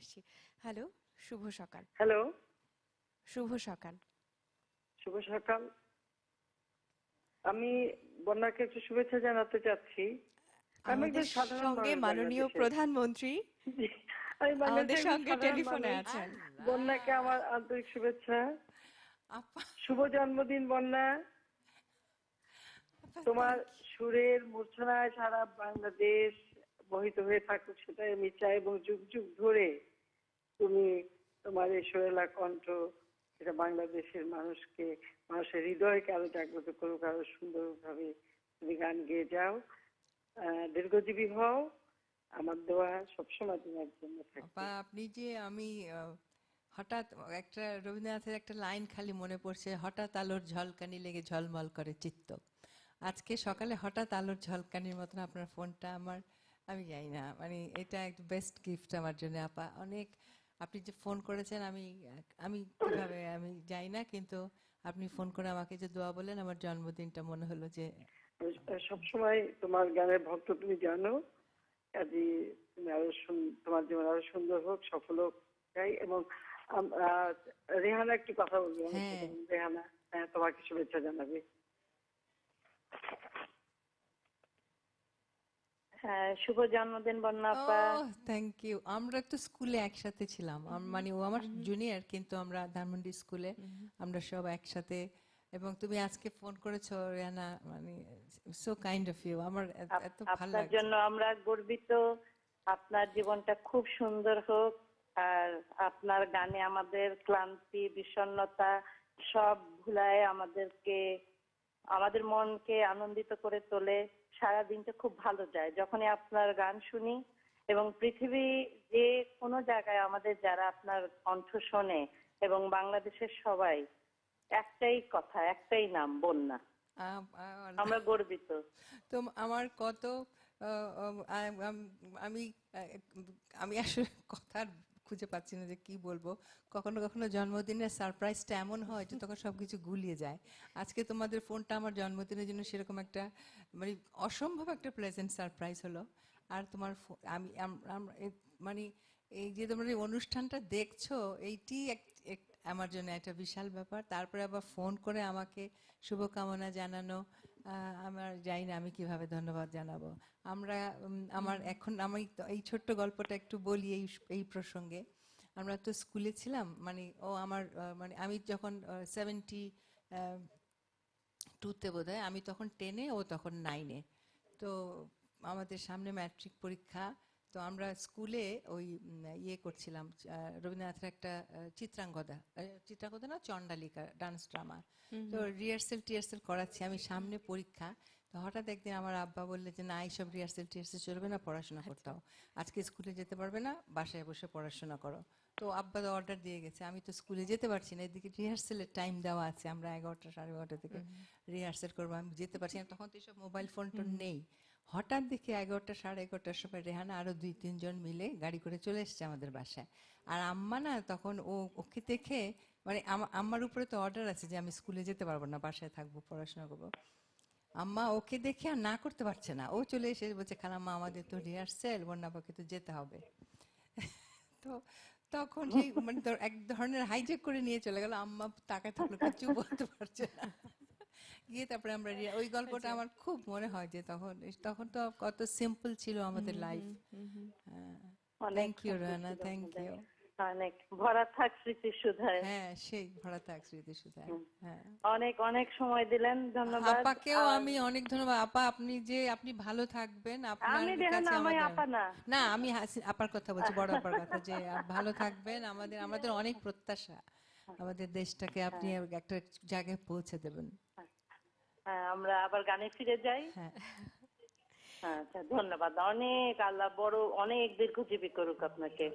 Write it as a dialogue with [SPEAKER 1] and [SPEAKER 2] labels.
[SPEAKER 1] আসছি। হ্যালো শুভ সকাল।
[SPEAKER 2] হ্যালো
[SPEAKER 1] শুভ সকাল।
[SPEAKER 2] শুভ সকাল। আমি বন্যাকে একটু শুভেচ্ছা জানাতে চাচ্ছি।
[SPEAKER 1] আমাদের সঙ্গে মাননীয় প্রধানমন্ত্রী আমাদের সঙ্গে টেলিফোনে আছেন।
[SPEAKER 2] বন্যাকে আমার আন্তরিক শুভেচ্ছা। শুভ জন্মদিন বন্যা। তোমার সুরের মূর্ছনায় সারা বাংলাদেশ মোহিত হয়ে থাকুক সেটাই আমি চাই। এবং যুগ যুগ ধরে তুমি তোমার এই সোহেলা কণ্ঠ, এটা বাংলাদেশের মানুষকে, মানুষের হৃদয়কে আরও জাগ্রত করুক, আরও সুন্দরভাবে তুমি গান গেয়ে যাও। দীর্ঘজীবী হও। আমার দোয়া সবসময় তোমার জন্য থাকবে।
[SPEAKER 3] আপনি যে আমি হঠাৎ একটা রবীন্দ্রনাথের একটা লাইন খালি মনে পড়ছে, হঠাৎ আলোর ঝলকানি লেগে ঝলমল করে চিত্ত। আজকে সকালে হঠাৎ আলোর ঝলকানির মতন আপনার ফোনটা আমার আমি যাই না মানে এটা একটা বেস্ট গিফট আমার জন্য। আপা অনেক আপনি যে ফোন করেছেন আমি আমি কীভাবে আমি যাই না কিন্তু আপনি ফোন করে আমাকে যে দোয়া বলেন আমার জন্মদিনটা মনে হলো যে
[SPEAKER 2] সবসময় তোমার গানের ভক্ত তুমি জানো কাজে তুমি আরও তোমার জীবন আরও সুন্দর হোক সফল হোক চাই এবং রেহানা একটু কথা বলবে
[SPEAKER 3] হ্যাঁ।
[SPEAKER 2] রেহানা হ্যাঁ তোমাকে শুভেচ্ছা জানাবে।
[SPEAKER 4] হ্যাঁ শুভ জন্মদিন বন্যা
[SPEAKER 3] থ্যাংক ইউ আমরা তো স্কুলে একসাথে ছিলাম। মানে ও আমার জুনিয়র কিন্তু আমরা ধানমন্ডি স্কুলে আমরা সব একসাথে। এবং তুমি আজকে ফোন করেছ রিয়ানা মানে সো কাইন্ড অফ ইউ আমার এত- ভালো
[SPEAKER 4] আপনার জন্য আমরা গর্বিত। আপনার জীবনটা খুব সুন্দর হোক। আর আপনার গানে আমাদের ক্লান্তি বিষণ্ণতা সব ভুলায় আমাদেরকে আমাদের মনকে আনন্দিত করে তোলে। সারা দিনটা খুব ভালো যায়। যখনই আপনার গান শুনি এবং পৃথিবী যে কোনো জায়গায় আমাদের যারা আপনার কণ্ঠ শোনে এবং বাংলাদেশের সবাই একটাই কথা একটাই নাম বন্যা। আমরা গর্বিত।
[SPEAKER 3] তো আমার কত আম, আম- আমি আমি আসলে কথা খুঁজে পাচ্ছি না যে কি বলব। কখনো কখনো জন্মদিনের সারপ্রাইজটা এমন হয় যে তখন সবকিছু গুলিয়ে যায়। আজকে তোমাদের ফোনটা আমার জন্মদিনের জন্য সেরকম একটা মানে অসম্ভব একটা প্লেজেন্ট সারপ্রাইজ হলো। আর তোমার আমি মানে এই যে তোমরা অনুষ্ঠানটা দেখছ, এইটি আমার জন্য একটা বিশাল ব্যাপার। তারপরে আবার ফোন করে আমাকে শুভকামনা জানানো। আমার জানি না আমি কীভাবে ধন্যবাদ জানাব। আমরা আমার এখন আমি এই ছোট্ট গল্পটা একটু বলি এই এই প্রসঙ্গে। আমরা তো স্কুলে ছিলাম মানে ও আমার মানে আমি যখন সেভেন্টি টুতে বোধ হয় আমি তখন টেনে ও তখন নাইনে তো আমাদের সামনে ম্যাট্রিক পরীক্ষা তো আমরা স্কুলে ওই ইয়ে করছিলাম রবীন্দ্রনাথের একটা চিত্রাঙ্গদা চিত্রাঙ্গদা না চণ্ডালিকা ডান্স ড্রামা তো রিহার্সেল টিহার্সেল করাচ্ছি আমি সামনে পরীক্ষা। তো হঠাৎ একদিন আমার আব্বা বললে যে না এইসব রিহার্সেল টিহার্সেল চলবে না পড়াশোনা করতে আজকে স্কুলে যেতে পারবে না বাসায় বসে পড়াশোনা করো। তো আব্বা তো অর্ডার দিয়ে গেছে আমি তো স্কুলে যেতে পারছি না এদিকে রিহার্সেলের টাইম দেওয়া আছে আমরা এগারোটা সাড়ে এগারোটা থেকে রিহার্সেল করব। আমি যেতে পারছি না তখন তো এইসব মোবাইল ফোন টোন নেই। হঠাৎ দেখি এগারোটা, সাড়ে এগারোটার সময় রেহানা আরও দুই, তিনজন মিলে গাড়ি করে চলে এসছে আমাদের বাসায়। আর আম্মা না তখন ও, ওকে দেখে মানে আমা- আম্মার উপরে তো অর্ডার আছে যে আমি স্কুলে যেতে পারব না, বাসায় থাকব, পড়াশোনা করব। আম্মা ওকে দেখে আর না করতে পারছে না। ও চলে এসে বলছে, খালাম্মা, আমাদের তো রিহার্সেল বন্যাপাকে তো যেতে হবে। তো তখন মানে এক ধরনের হাইজেক করে নিয়ে চলে গেল। আম্মা তাকায় থাকল, কিছু বলতে পারছে না। গিয়ে তারপরে আমরা ওই গল্পটা আমার খুব মনে হয় যে তখন তখন তো কত সিম্পল ছিল আমাদের life thank you Rana thank you
[SPEAKER 4] অনেক ভরা থাক স্মৃতি সুধায়
[SPEAKER 3] হ্যাঁ সেই ভরা থাক স্মৃতি সুধা হ্যাঁ।
[SPEAKER 4] অনেক অনেক সময় দিলেন ধন্যবাদ।
[SPEAKER 3] আপাকেও আমি অনেক ধন্যবাদ। আপা আপনি যে আপনি ভালো থাকবেন আপনার
[SPEAKER 4] আমি রেহানা
[SPEAKER 3] কাছে
[SPEAKER 4] আমি আপা না।
[SPEAKER 3] না আমি আপার কথা বলছি বড় আপার কথা যে ভালো থাকবেন আমাদের আমাদের অনেক প্রত্যাশা। আমাদের দেশটাকে আপনি একটা জায়গায় পৌঁছে দেবেন।
[SPEAKER 4] হ্যাঁ, আমরা আবার গানে ফিরে যাই।
[SPEAKER 3] হ্যাঁ।
[SPEAKER 4] আচ্ছা ধন্যবাদ। অনেক আল্লাহ বড় অনেক দীর্ঘজীবী করুক আপনাকে।